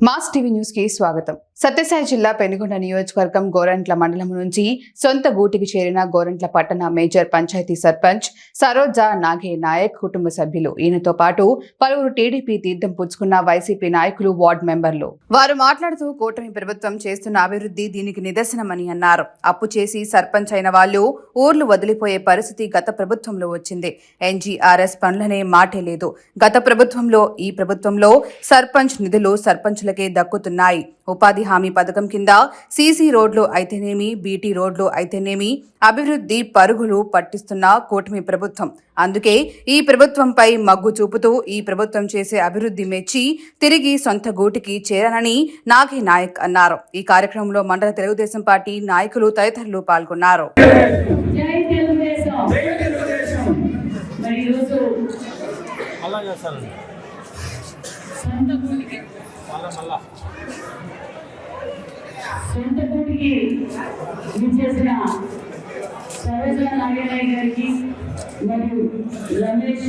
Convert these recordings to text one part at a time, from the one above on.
Mass TV న్యూస్కి స్వాగతం. సత్యసాయి జిల్లా పెనుగొండ నియోజకవర్గం గోరంట్ల మండలం నుంచి సొంత గూటికి చేరిన గోరంట్ల పట్టణ మేజర్ పంచాయతీ సర్పంచ్ సరోజా నాగే నాయక్ కుటుంబ సభ్యులు. ఈయనతో పాటు పలువురు టీడీపీ తీర్థం పుచ్చుకున్న వైసీపీ నాయకులు వార్డు మెంబర్లు. వారు మాట్లాడుతూ కూటమి ప్రభుత్వం చేస్తున్న అభివృద్ధి దీనికి నిదర్శనమని అన్నారు. అప్పు చేసి సర్పంచ్ అయిన వాళ్ళు ఊర్లు వదిలిపోయే పరిస్థితి గత ప్రభుత్వంలో వచ్చింది. ఎన్జీఆర్ఎస్ పనులనే మాటే లేదు. గత ప్రభుత్వంలో ఈ ప్రభుత్వంలో సర్పంచ్ నిధులు సర్పంచ్ సర్పంచులకే దక్కుతున్నాయి. ఉపాధి హామీ పథకం కింద సీసీ రోడ్లు అయితేనేమి బీటీ రోడ్లు అయితేనేమి అభివృద్ధి పరుగులు పట్టిస్తున్న కూటమి ప్రభుత్వం. అందుకే ఈ ప్రభుత్వంపై మగ్గు చూపుతూ ఈ ప్రభుత్వం చేసే అభివృద్ధి మెచ్చి తిరిగి సొంత గూటికి చేరానని నాగి నాయక్ అన్నారు. ఈ కార్యక్రమంలో మండల తెలుగుదేశం పార్టీ నాయకులు తదితరులు పాల్గొన్నారు. అలా చేస్తానండి. సొంత గూటికి విచ్చేసిన సరోజ నాగేరాయ్ గారికి మరియు రమేష్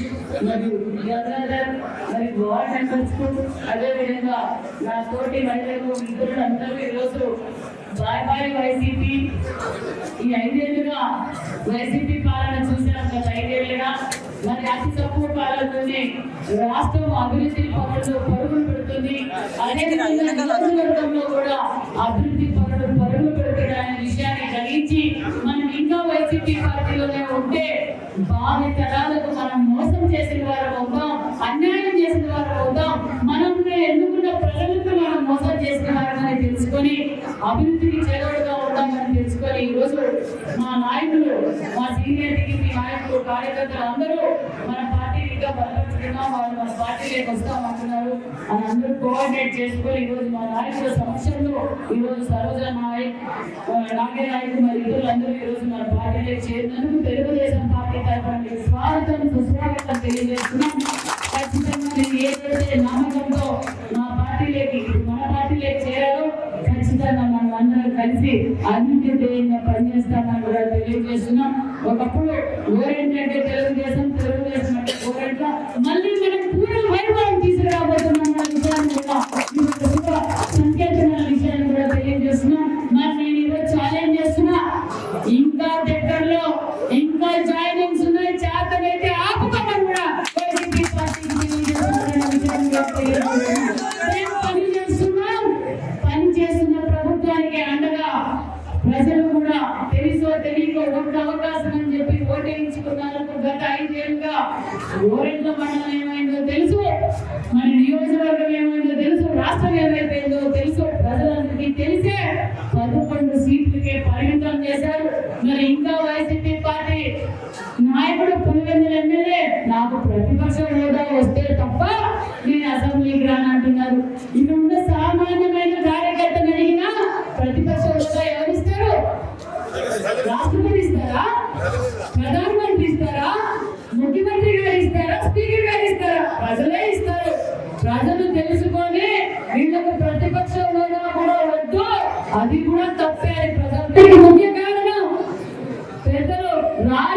మరియు గంగాధర్ మరి వార్డ్ మెంబర్స్కు అదేవిధంగా నా తోటి మహిళలకు మిత్రులు అందరూ ఈరోజు బాయ్ బాయ్ వైసీపీ ఈ ఐదేళ్ళుగా వైసీపీ పాలన చూసాం గత ఐదేళ్ళుగా. మరి అతి తక్కువ కాలంలోనే రాష్ట్రం అభివృద్ధి పనులు పరుగులు పెడుతుంది. అదేవిధంగా నియోజకవర్గంలో కూడా ఆమె తరాలకు మనం మోసం చేసిన వారు అవుతాం అన్యాయం చేసిన వారు అవుతాం. మనం ఎన్నుకున్న ప్రజలకు మనం మోసం చేసిన వారని తెలుసుకొని అభివృద్ధికి చేదోడుగా ఉంటామని తెలుసుకొని ఈ రోజు మా నాయకులు మా సీనియర్ టీడీపీ నాయకులు కార్యకర్తలు అందరూ మన పార్టీ ఇంకా బలపరుచుకున్నాం వాళ్ళు మన పార్టీలోకి వస్తామంటున్నారు అని అందరూ కోఆర్డినేట్ చేసుకుని ఈరోజు మా నాయకుల సమక్షంలో ఈరోజు సరోజ నాయక్ నాగే నాయక్ మరి ఇతరులందరూ ఈ రోజు మన పార్టీలో చేరినందుకు తెలుగుదేశం పార్టీ తరఫున స్వాగతం సుస్వాగతం తెలియజేస్తున్నాం. ఖచ్చితంగా నేను ఏదైతే నమ్మకంతో మా పార్టీలోకి మన పార్టీలోకి చేరారో ఖచ్చితంగా మనం అందరం కలిసి అభివృద్ధి పనిచేస్తామని కూడా తెలియజేస్తున్నాం. ఒకప్పుడు గోరెంట్ అంటే తెలుగుదేశం తెలుగుదేశం అంటే గోరెంట్ల మళ్ళీ తీసుకురాబోతున్నాం పదకొండు సీట్లకే పరిమితం చేశారు. మరి ఇంకా వైసీపీ పార్టీ నాయకుడు పులివెందుల ఎమ్మెల్యే నాకు ప్రతిపక్ష హోదా వస్తే తప్ప నేను అసెంబ్లీకి రానంటున్నారు ఇక్కడ ఉన్న సామాన్యమైన కార్యకర్తను అడిగినా ప్రతిపక్ష హోదా ఎవరిస్తారు? రాష్ట్రపతి ఇస్తారా? ప్రధాని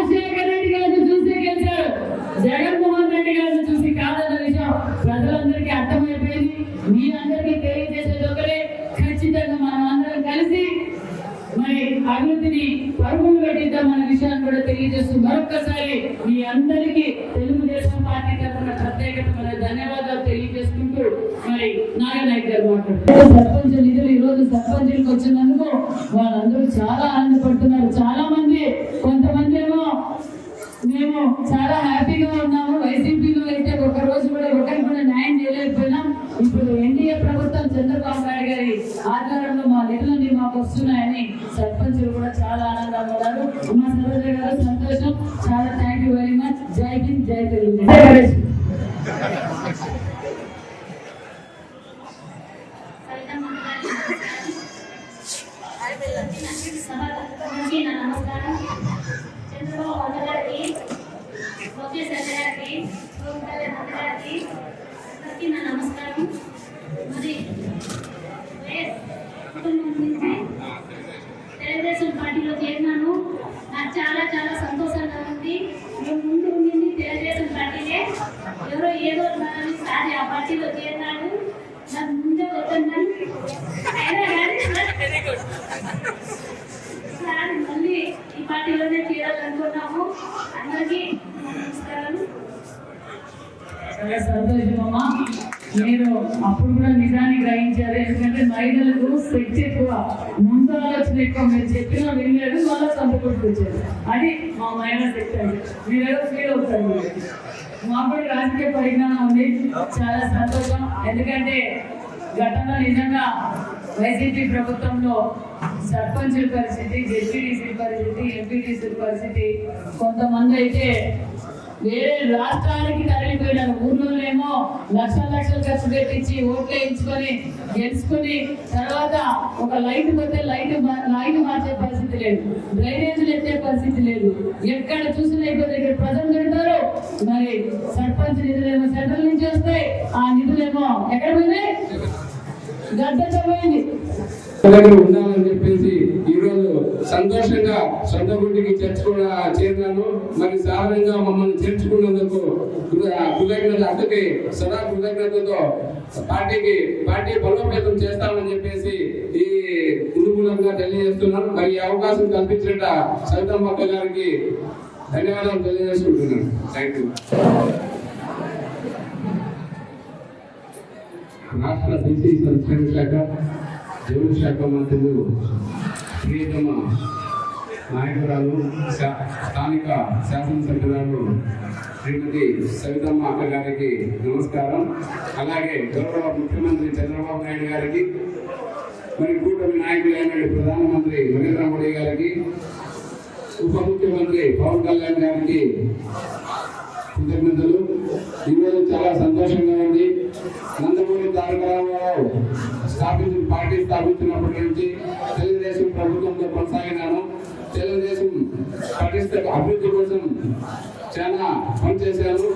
రాజశేఖర రెడ్డి గారిని చూసి గెలిచారు జగన్మోహన్ రెడ్డి గారిని చూసి కాదన్న విషయం ప్రజలందరికీ అర్థమైపోయింది. మీ అందరికీ తెలియజేసేది ఒకటే ఖచ్చితంగా మనం అందరం కలిసి మరి అభివృద్ధిని పరుగులు పెట్టిద్దామన్న విషయాన్ని కూడా తెలియజేస్తూ మరొక్కసారి మీ అందరికీ తెలుగుదేశం పార్టీ తరఫున ప్రత్యేకమైన ధన్యవాదాలు తెలియజేసుకుంటూ మరి నాగనాయక్ గారు మాట్లాడుతున్నారు. సర్పంచ్ నిధులు ఈ రోజు సర్పంచులకు వచ్చినందుకు వాళ్ళందరూ చాలా నమస్కారం పార్టీలోనే చేరాలనుకున్నాము. అందరికీ నమస్కారం. నేను అప్పుడు కూడా నిజాన్ని గ్రహించారు. ఎందుకంటే మహిళలకు సెట్ ఎక్కువ. ముందు ఆలోచన ఎక్కువ. మీరు చెప్పిన వినలేదు మళ్ళీ సంతకుంటూ వచ్చారు అది మా మహిళ చెప్పారు మీరు ఫీల్ అవుతారు? మాకు రాజకీయ పరిజ్ఞానం ఉంది. చాలా సంతోషం. ఎందుకంటే గతంలో నిజంగా వైసీపీ ప్రభుత్వంలో సర్పంచుల పరిస్థితి జెడ్పీడీసీ పరిస్థితి ఎంపీటీసీ పరిస్థితి కొంతమంది అయితే వేరే రాష్ట్రానికి తరలిపోయినారు. ఊర్లోనేమో లక్షల లక్షలు ఖర్చు పెట్టించి ఓట్లు వేయించుకొని గెలుచుకుని తర్వాత ఒక లైట్ పోతే లైట్ లైట్ మార్చే పరిస్థితి లేదు. డ్రైనేజీలు ఎత్తే పరిస్థితి లేదు. ఎక్కడ చూసినా ఇప్పుడు దగ్గర ప్రజలు తింటారు. మరి సర్పంచ్ నిధులేమో సెంట్రల్ నుంచి వస్తాయి ఆ నిధులేమో ఎక్కడ పోయినాయి గడ్డ దగ్గర ఉండాలని చెప్పేసి ఈ ఈరోజు సంతోషంగా సొంత గుడికి చేర్చుకున్న చేరినాను. మరి సాధారణంగా మమ్మల్ని చేర్చుకున్నందుకు కృతజ్ఞత అక్కకి సదా కృతజ్ఞతతో పార్టీకి పార్టీ బలోపేతం చేస్తామని చెప్పేసి ఈ కుటుంబంగా తెలియజేస్తున్నాను. మరి ఈ అవకాశం కల్పించిన సవితమ్మ గారికి ధన్యవాదాలు తెలియజేసుకుంటున్నాను. థ్యాంక్ యూ రాష్ట్ర బీసీ సంక్షేమ శాఖ జౌళి శాఖ మంత్రులు ప్రియతమ నాయకురాలు శా- స్థానిక శాసనసభ్యురాలు శ్రీమతి సవితమ్మ అక్క గారికి నమస్కారం. అలాగే గౌరవ ముఖ్యమంత్రి చంద్రబాబు నాయుడు గారికి మరి కూటమి నాయకులైన ప్రధానమంత్రి నరేంద్ర మోడీ గారికి ఉప ముఖ్యమంత్రి పవన్ కళ్యాణ్ గారికి కృతజ్ఞతలు. ఈరోజు చాలా సంతోషంగా ఉంది. నందమూరి తారక రామారావు స్థాపించి పార్టీ స్థాపించినప్పటి నుంచి తెలుగుదేశం ప్రభుత్వంతో కొనసాగినాను. తెలుగుదేశం పటిష్ట అభివృద్ధి కోసం చాలా పనిచేశాను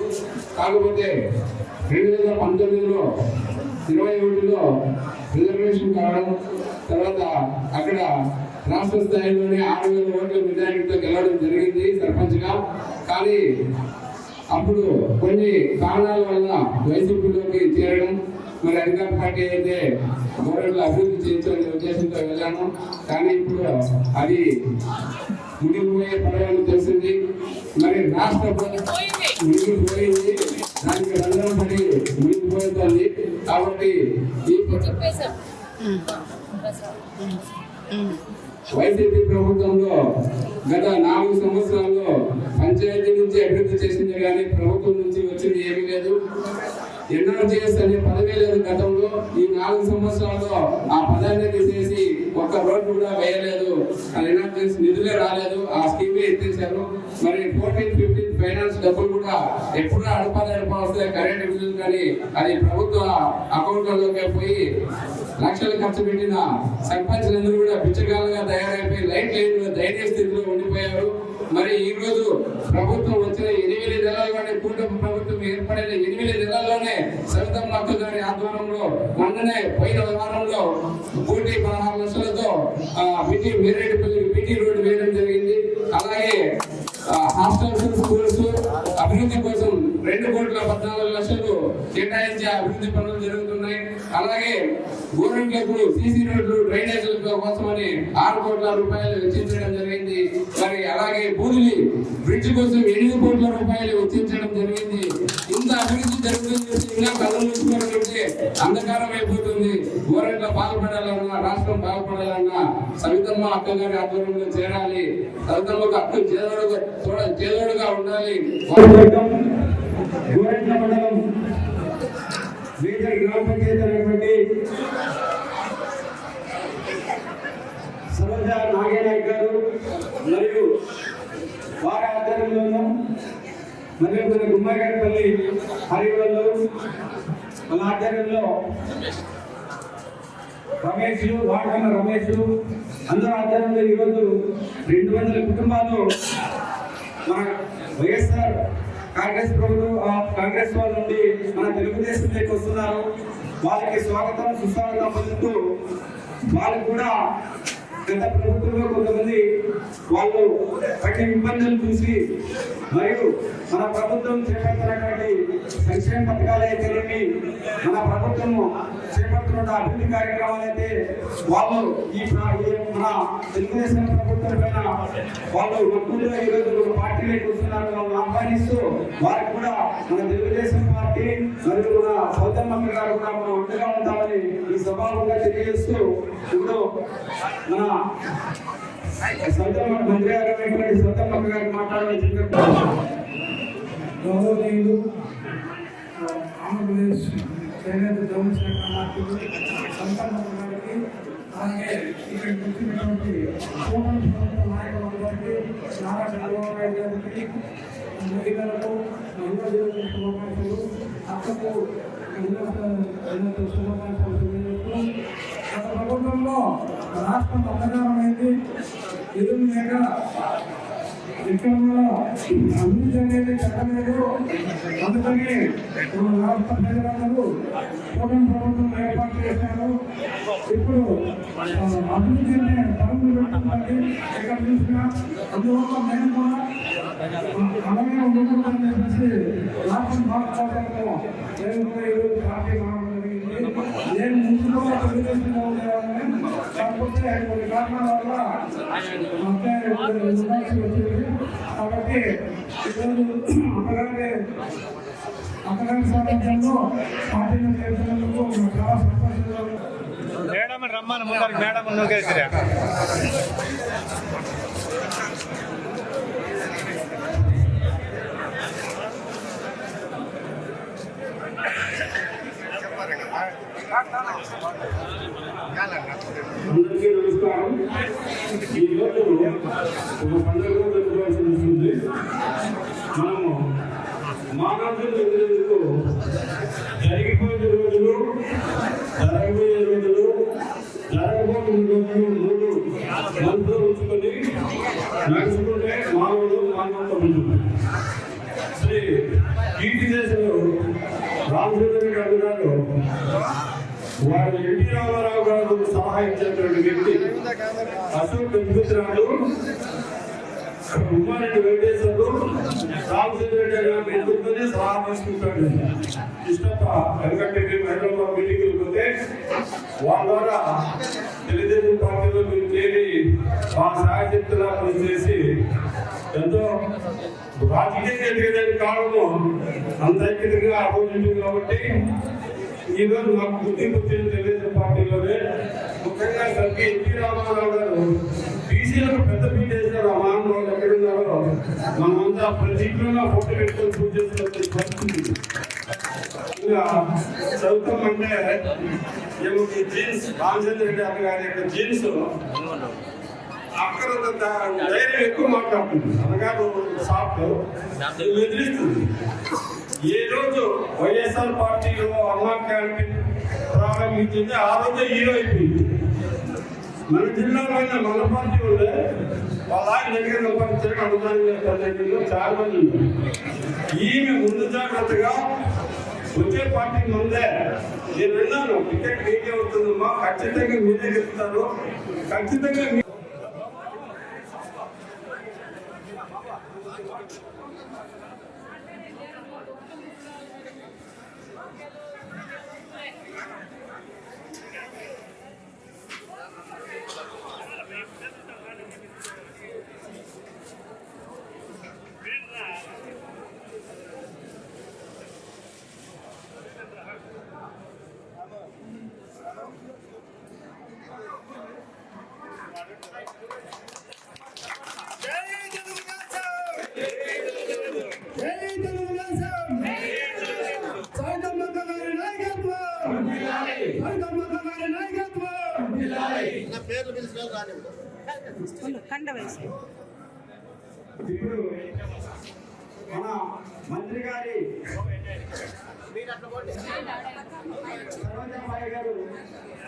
కాకపోతే రెండు వేల పంతొమ్మిదిలో ఇరవై ఒకటిలో రిజర్వేషన్ కావడం తర్వాత అక్కడ రాష్ట్ర స్థాయిలోనే ఆరు వేల ఓట్ల మెజారిటీతో గెలవడం జరిగింది సర్పంచ్గా. కానీ అప్పుడు కొన్ని కారణాల వల్ల వైసీపీలోకి చేరడం మరి అధికార పార్టీ అయితే గవర్నమెంట్ అభివృద్ధి చేయించాలనే ఉద్దేశంతో వెళ్ళాను కానీ ఇప్పుడు అది మునిగిపోయే పడవని తెలిసింది. మరి రాష్ట్ర మునిగిపోయింది దానికి రంగం పడి మునిగిపోతుంది కాబట్టి ఈ వైసీపీ ప్రభుత్వంలో గత నాలుగు సంవత్సరాల్లో పంచాయతీ నుంచి అభివృద్ధి చేసింది కానీ ప్రభుత్వం నుంచి వచ్చింది ఏమీ లేదు. ఎన్ఆర్జీఎస్ అనే పదవే లేదు గతంలో. ఈ నాలుగు సంవత్సరాల్లో ఆ పదాన్ని తీసేసి ఒక్క రోడ్డు కూడా వేయలేదు. ఆ ఎన్ఆర్జీఎస్ నిధులే రాలేదు. ఆ స్కీమే ఎత్తేసారు మరి ఫోర్టీన్ ఫిఫ్టీన్ ఫైనాన్స్ డబ్బులు కూడా ఎప్పుడు అడపాలి అడపా వస్తే కరెంట్ బిల్లులు కానీ అది ప్రభుత్వ అకౌంట్లలోకి పోయి లక్షలు ఖర్చు పెట్టిన సర్పంచ్లందరూ కూడా పిచ్చగాలుగా తయారైపోయి లైట్ లేని దయనీయ స్థితిలో ఉండిపోయారు. మరి ఈ రోజు ప్రభుత్వం వచ్చిన ఎనిమిది నెలల్లోనే కూటమి ప్రభుత్వం ఏర్పడిన ఎనిమిది నెలల్లోనే సవితమ్మ అక్క గారి ఆధ్వర్యంలో మొన్ననే పోయిన వారంలో కోటి పదహారు లక్షలతో బిటి మీరేడుపల్లి పిటి రోడ్డు వేయడం జరిగింది. అలాగే హాస్టల్స్ స్కూల్స్ అభివృద్ధి కోసం రెండు కోట్ల పద్నాలుగు లక్షలు కేటాయించి అభివృద్ధి పనులు జరుగుతున్నాయి. అలాగే గవర్నమెంట్ సీసీ రోడ్లు డ్రైనేజీల కోసమని ఆరు కోట్ల రూపాయలు వెచ్చించడం జరిగింది. మరి అలాగే బూదిలి బ్రిడ్జ్ కోసం ఎనిమిది కోట్ల రూపాయలు వెచ్చించడం జరిగింది. ఇంత అభివృద్ధి జరుగుతుంది ఇంకా కథలు చూసుకోవాలంటే అంధకారం అయిపోతుంది గవర్నమెంట్ బాగుపడాలన్నా రాష్ట్రం బాగుపడాలన్నా సవితమ్మ అక్క గారి ఆధ్వర్యంలో చేరాలి. సవితమ్మకు అక్క చేదోడుగా చేదోడుగా ఉండాలి. మండలం గ్రామ పంచాయతీ అయినటువంటి సరోజ నాగేనాయక్ గారు మరియు వారి ఆధ్వర్యంలోనూ మరియు మన గుమ్మగారిపల్లి హరివల్లు వాళ్ళ ఆధ్వర్యంలో రమేష్ వాడకన్న రమేష్ అందరూ ఆధ్వర్యంలో ఈరోజు రెండు వందల కుటుంబాలు మన వైఎస్ఆర్ కాంగ్రెస్ ప్రభుత్వం ఆ కాంగ్రెస్ వాళ్ళ నుండి మన తెలుగుదేశంలోకి వస్తున్నారు. వాళ్ళకి స్వాగతం సుస్వాగతం పొందుతూ వాళ్ళకు కూడా గత ప్రభుత్వంలో కొంతమంది వాళ్ళు పడిన ఇబ్బందులు చూసి మరియు మన ప్రభుత్వం చేపడుతున్నటువంటి సంక్షేమ పథకాలు అయితేనేమి మన ప్రభుత్వము చేపడుతున్న అభివృద్ధి కార్యక్రమాలు అయితే వాళ్ళు ఈ మన తెలుగుదేశం ప్రభుత్వం పైన వాళ్ళు మక్కువగా ఈరోజు పార్టీలే పార్టీలో కూర్చున్నారు ఆహ్వానిస్తూ వారికి కూడా మన తెలుగుదేశం పార్టీ మరియు మన సౌతమ్మ గారు కూడా మనం అండగా ఉంటాం సభాముఖంగా తెలియజేస్తూ ఇప్పుడు మన సౌతమ్మ మంత్రి గారు అయినటువంటి సౌతమ్మక్క గారు మాట్లాడాలని గౌరవనీయులు ఆంధ్రప్రదేశ్ చేనేత జౌన్ శాఖ మంత్రులు సంపన్న గారికి అలాగే ఇక్కడ వచ్చినటువంటి సోమన్ ప్రభుత్వ నాయకులైనటువంటి నారా చంద్రబాబు నాయుడు గారికి మహిళలకు మహిళా దినోత్సవ శుభాకాంక్షలు అక్కకు దినోత్సవ శుభాకాంక్షలు గత ప్రభుత్వంలో రాష్ట్రం అంధకారమైంది ఎదురు లేక విక్రమంలో అభివృద్ధి అనేది జరగలేదు అందుకని రాష్ట్ర ప్రజలందరూ కూటమి ప్రభుత్వం ఏర్పాటు చేశారు ఇప్పుడు అభివృద్ధి అనే తరంగు పెట్టుకుంటుంది ఇక్కడ చూసినా అందువల్ల నేను కూడా అలాగే ఉండకూడదని చెప్పేసి రాష్ట్రం బాగుపడటము నేను కూడా ఈరోజు పార్టీ నేను ముందులో కూడా కాకపోతే కొన్ని కారణాల వల్ల ఉండాల్సి వచ్చింది కాబట్టి ఈరోజు అమ్మగారి అమ్మగారి సామర్థ్యంలో పార్టీని చేసినందుకు చాలా సంతోషంగా మేడం రమ్మని ముందరికి మేడం నువ్వేసిరా అందరికీ నమస్కారం. ఈ ఒక పండుగ జరుపుకోవాల్సి వస్తుంది మనము మానవులు ఎదురేందుకు జరిగిపోయిన రోజులు జరగబోయే రోజులు జరగబోతున్న రోజులు మూడు మనసులో ఉంచుకొని నడుచుకుంటే మానవులు మానవత్వం ఉంటుంది. శ్రీ కీర్తి దేశంలో రామచంద్ర గారు గారు వారు ఎన్టీ రామారావు గారు సహాయించినటువంటి వ్యక్తి అశోక్ వెంకటరాడు ఉమ్మారెడ్డి వెంకటేశ్వరుడు రామచంద్ర రెడ్డి గారు నేతృత్వంలోనే సహాయించుకుంటాడు తీసుకుంటాడు. ఎందుకంటే మేము హైదరాబాద్ మీటింగ్ పోతే వాళ్ళ ద్వారా తెలుగుదేశం పార్టీలో మీరు చేరి మా సహాయశక్తులా పనిచేసి ఎంతో రాజకీయంగా ఎదిగేదానికి కారణము అంత ఐక్యతగా రోజు కాబట్టి ఈరోజు నాకు గుర్తింపు వచ్చింది తెలుగుదేశం పార్టీలోనే. ముఖ్యంగా సర్కి ఎన్టీ రామారావు గారు బీసీలకు పెద్ద పీట వేశారు. ఆ మహానుభావులు ఎక్కడున్నారో మనమంతా ప్రతి ఇంట్లో ఫోటో పెట్టుకొని పూజ చేసిన పరిస్థితి. ఇంకా చదువుతాం అంటే జీన్స్ రామచంద్ర రెడ్డి అన్న యొక్క జీన్స్. అక్కడ ధైర్యం ఎక్కువ మాట్లాడుతుంది. అన్నగారు సాఫ్ట్. ఎదిరిస్తుంది ఏ రోజు వైఎస్ఆర్ పార్టీలో అన్నా క్యాంటీన్ ప్రారంభించింది. ఆ రోజు హీరో అయిపోయింది. మన జిల్లాలో మన పార్టీ ఉండే వాళ్ళ దగ్గర సంపాదించడానికి అనుదానం పన్నెండులో చాలా మంది. ఈమె ముందు జాగ్రత్తగా వచ్చే పార్టీ ముందే నేను విన్నాను. టికెట్ మీకే అవుతుందమ్మా ఖచ్చితంగా మీరే గెలుస్తారు ఖచ్చితంగా మీ- కండ వయసు ఇప్పుడు మన మంత్రి గారి సర్వజనమయ్య గారు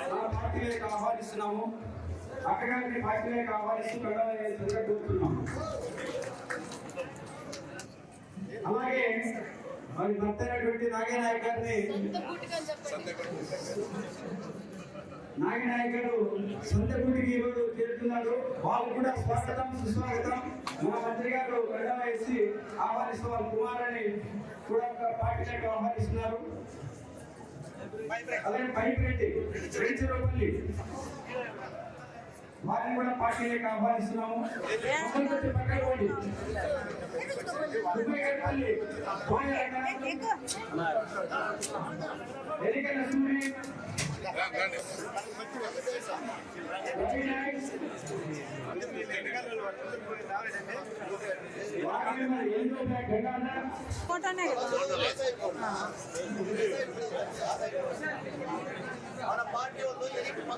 మన పార్టీలోకి ఆహ్వానిస్తున్నాము అక్కగారిని పార్టీలోకి ఆహ్వానిస్తూ కోరుతున్నాము అలాగే మరి భర్త అయినటువంటి నాగేనాయక్ గారిని నాగనాయక్ గారు సొంత గుడికి ఈరోజు చేరుతున్నారు వాళ్ళు కూడా స్వాగతం సుస్వాగతం. మన మంత్రి గారు గడ్డ వేసి ఆహ్వానిస్తూ వాళ్ళ కుమారుని కూడా ఒక పార్టీలకు ఆహ్వానిస్తున్నారు. అలాగే పైకి రెడ్డి రేచరపల్లి వారిని కూడా పార్టీలకు ఆహ్వానిస్తున్నాము. ముందుకు వచ్చి పక్కన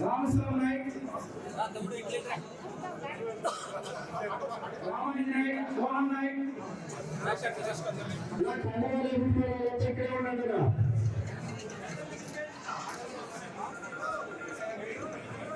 రామస్వామి నాయక్. రామాని నాయక్ మోహన్ నాయక్ చక్రవర్తి